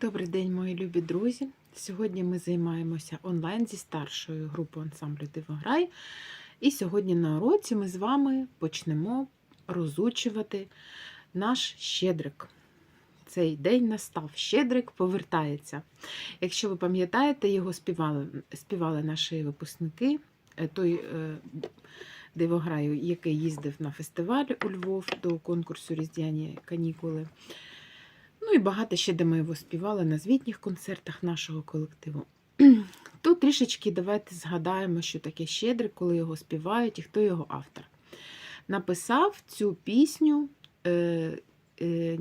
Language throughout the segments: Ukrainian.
Добрий день, мої любі друзі. Сьогодні ми займаємося онлайн зі старшою групою ансамблю Дивограй. І сьогодні на уроці ми з вами почнемо розучувати наш щедрик. Цей день настав. Щедрик повертається. Якщо ви пам'ятаєте, його співали, співали наші випускники. Е, Той е, дивограю, який їздив на фестиваль у Львов до конкурсу Різдвяні канікули. Ну і багато ще де ми його співали на звітніх концертах нашого колективу. Тут трішечки давайте згадаємо, що таке щедрик, коли його співають і хто його автор. Написав цю пісню, е, е,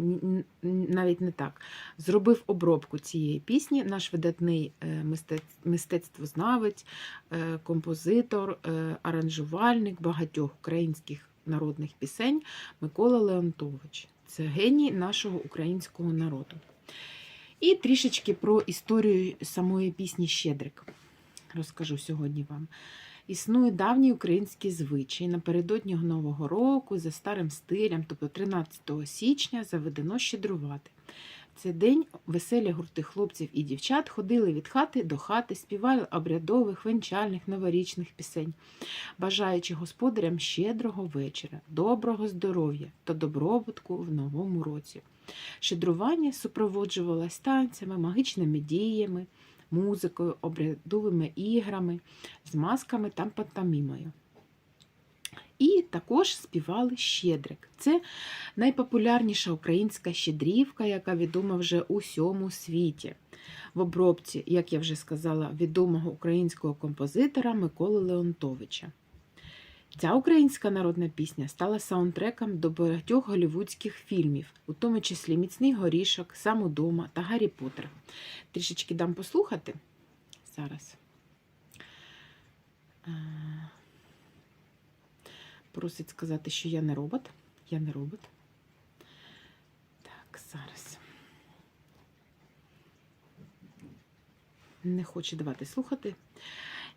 навіть не так, зробив обробку цієї пісні наш видатний е, мистецтвознавець, е, композитор, е, аранжувальник багатьох українських народних пісень Микола Леонтович. Це геній нашого українського народу. І трішечки про історію самої пісні Щедрик розкажу сьогодні вам. Існує давній український звичай. Напередодні Нового року за старим стилем, тобто 13 січня, заведено щедрувати. В цей день веселі гурти хлопців і дівчат ходили від хати до хати, співали обрядових, венчальних, новорічних пісень, бажаючи господарям щедрого вечора, доброго здоров'я та добробутку в новому році. Щедрування супроводжувалось танцями, магічними діями, музикою, обрядовими іграми, з масками та пантомімою. І також співали щедрик. Це найпопулярніша українська щедрівка, яка відома вже у всьому світі. В обробці, як я вже сказала, відомого українського композитора Миколи Леонтовича. Ця українська народна пісня стала саундтреком до багатьох голівудських фільмів, у тому числі Міцний горішок, Сам удома та Гаррі Поттер. Трішечки дам послухати зараз. Просить сказати, що я не робот. Я не робот. Так, зараз. Не хоче давати слухати.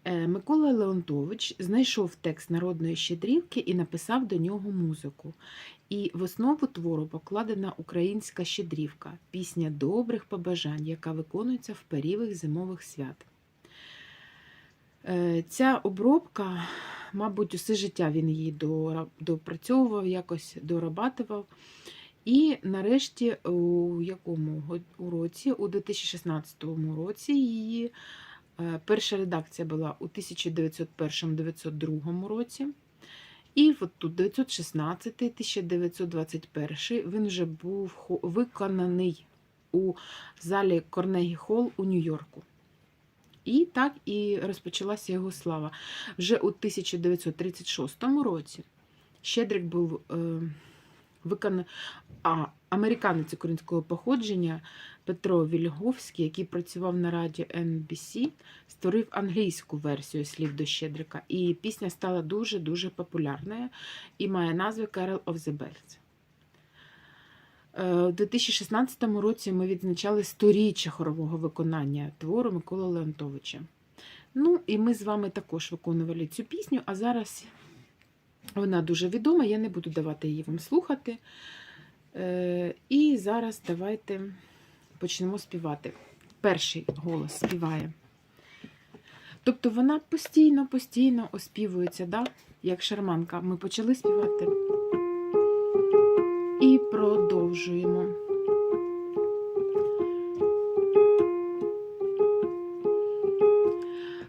Е, Микола Леонтович знайшов текст народної щедрівки і написав до нього музику. І в основу твору покладена українська щедрівка, пісня добрих побажань, яка виконується в період зимових свят. Е, Ця обробка, мабуть, усе життя він її допрацьовував, якось дорабатував. І нарешті у якому році, у 2016 році, її е, перша редакція була у 1901-1902 році. І от тут 916-1921 він вже був виконаний у залі Корнегі Холл у Нью-Йорку. І так і розпочалася його слава. Вже у 1936 році Щедрик був е, виконаний, американець українського походження Петро Вільговський, який працював на радіо NBC, створив англійську версію слів до Щедрика. І пісня стала дуже-дуже популярною і має назву Carol of the Bells. Е, У 2016 році ми відзначали сторіччя хорового виконання твору Миколи Леонтовича. Ну, і ми з вами також виконували цю пісню, а зараз вона дуже відома, я не буду давати її вам слухати. Е, І зараз давайте почнемо співати. Перший голос співає. Тобто вона постійно, постійно оспівується, да? як шарманка. Ми почали співати. І продовжуємо.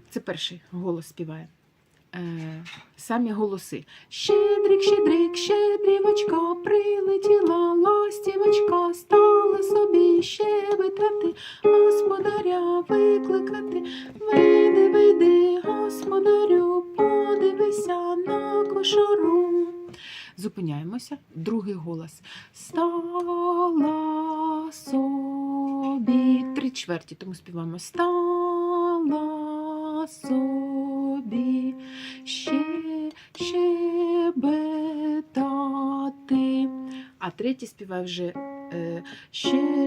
Це перший голос співає. Е, самі голоси. Щедрик, щедрик, щедрівочка, прилетіла ластівочка, стала собі щебетати, господаря викликати. Вийди, вийди, господарю, подивися на кошару. Зупиняємося. Другий голос. Стала собі. Три чверті, тому співаємо. Стала собі ще щебетати. А третій співає вже е, щебетати.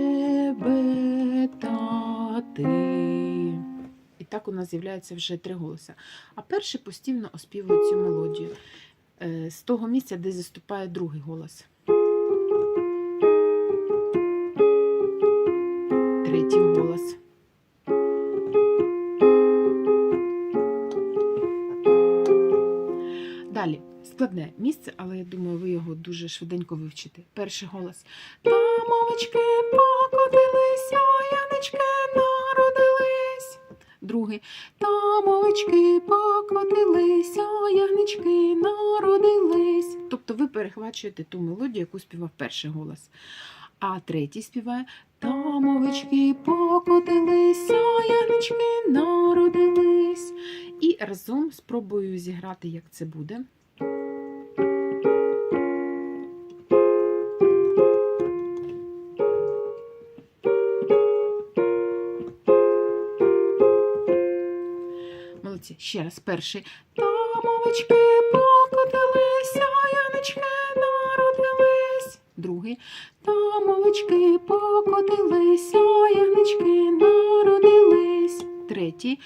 І так у нас з'являється вже три голоси. А перший постійно оспівує цю мелодію з того місця, де заступає другий голос. третій голос. Далі складне місце, але я думаю, ви його дуже швиденько вивчите. Перший голос. Там овечки покотилися, янички народились. Другий. Там покотилися, ягнички народились. Тобто ви перехвачуєте ту мелодію, яку співав перший голос. А третій співає Там овечки покотилися, ягнички народились. І разом спробую зіграти, як це буде. Молодці. Ще раз перший. Там покотилися, янички народились. Другий. Там овечки покотилися, янички народились. Третій.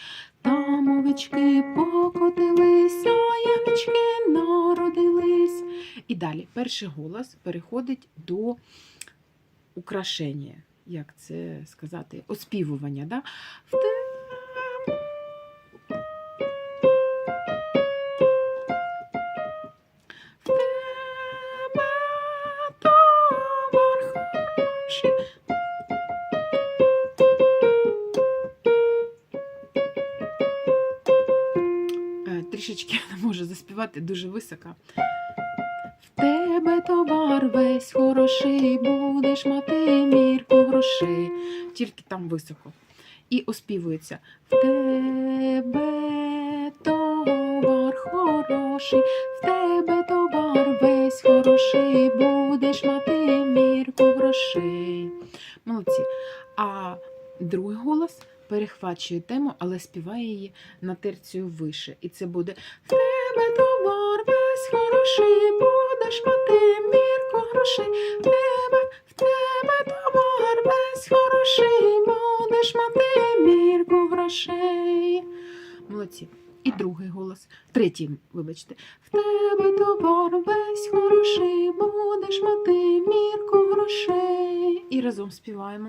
Там овечки покотилися, янички народились. І далі перший голос переходить до украшення. Як це сказати? Оспівування. Да? Трішечки не можу заспівати дуже високо. В тебе товар весь хороший, будеш мати мірку грошей. Тільки там високо. І оспівується. В тебе товар хороший, в тебе товар весь хороший, будеш мати мірку грошей. Молодці. А другий голос перехвачує тему, але співає її на терцію вище. І це буде В тебе товар весь хороший, будеш мати мірку грошей. В тебе, в тебе товар весь хороший, будеш мати мірку грошей. Молодці. І другий голос. Третій, вибачте. В тебе товар весь хороший, будеш мати мірку грошей. І разом співаємо.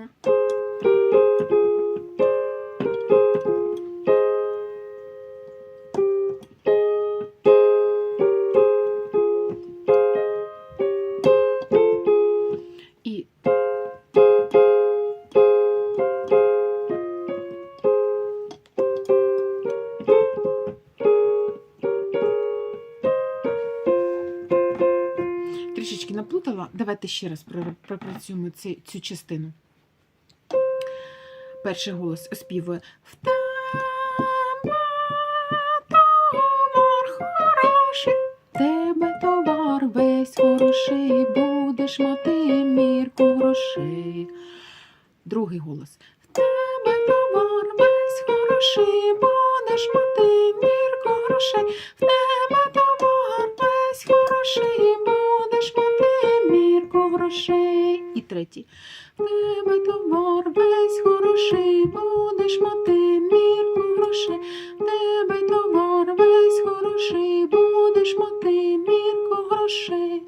Давайте ще раз пропрацюємо цю, цю частину. Перший голос оспівує В тебе товар хороший, в тебе товар весь хороший, будеш мати мірку грошей. Другий голос. В тебе товар весь хороший, будеш мати мірку грошей. В тебе товар весь хороший, мірку. І третій. В тебе товар весь хороший, будеш мати мірку грошей. В тебе товар весь хороший, будеш мати мірку грошей.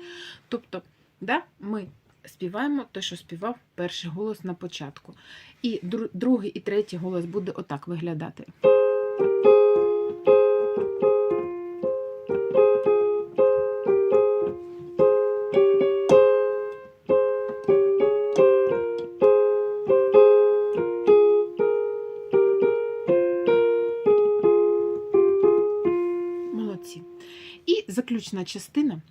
Тобто, да, ми співаємо те, що співав перший голос на початку. І дру- другий і третій голос буде отак виглядати. Заключна частина.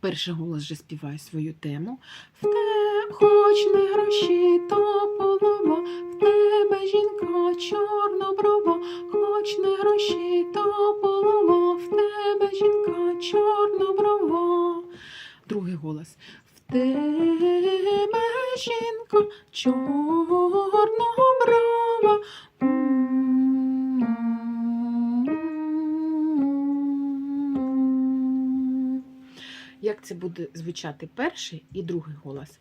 Перший голос вже співає свою тему. В те хоч не гроші, то полова, в тебе жінка чорноброва, хоч не гроші, Як це буде звучати перший і другий голос?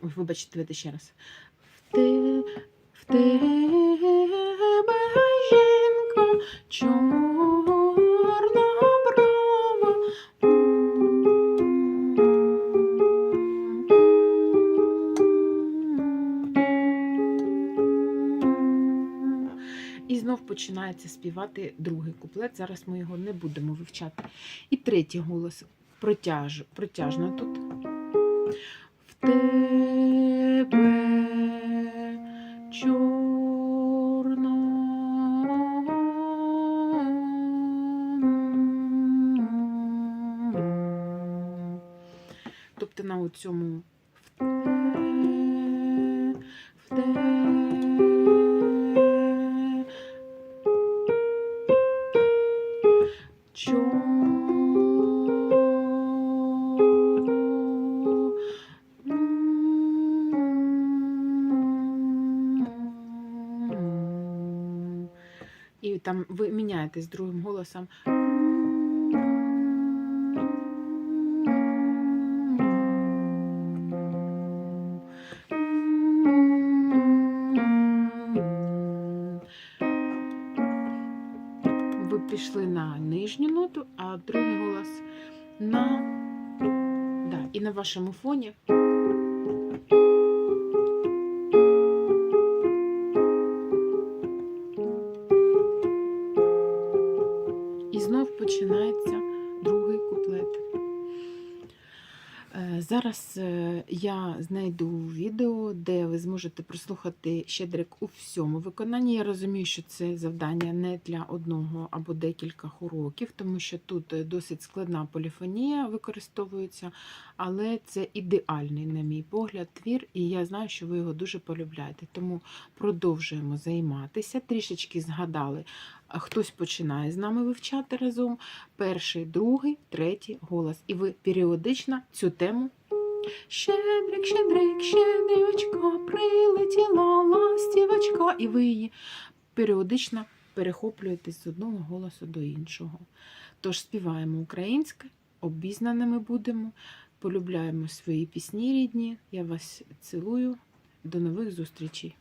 Вибачте, давайте ще раз. В, те, в тебе починається співати другий куплет. Зараз ми його не будемо вивчати. І третій голос протяж, протяжно тут. В тебе чорно. Тобто на цьому І там ви міняєтесь другим голосом. Ви пішли на нижню ноту, а другий голос на. Да, і на вашому фоні. Зараз е, я знайду відео, де ви зможете прослухати щедрик у всьому виконанні. Я розумію, що це завдання не для одного або декількох уроків, тому що тут е, досить складна поліфонія використовується, але це ідеальний, на мій погляд, твір, і я знаю, що ви його дуже полюбляєте. Тому продовжуємо займатися. Трішечки згадали, хтось починає з нами вивчати разом. Перший, другий, третій голос. І ви періодично цю тему. Щедрик, щедрик, щедрівочка, прилетіла ластівочко, І ви її періодично перехоплюєтесь з одного голосу до іншого. Тож співаємо українське, обізнаними будемо, полюбляємо свої пісні рідні. Я вас цілую. До нових зустрічей!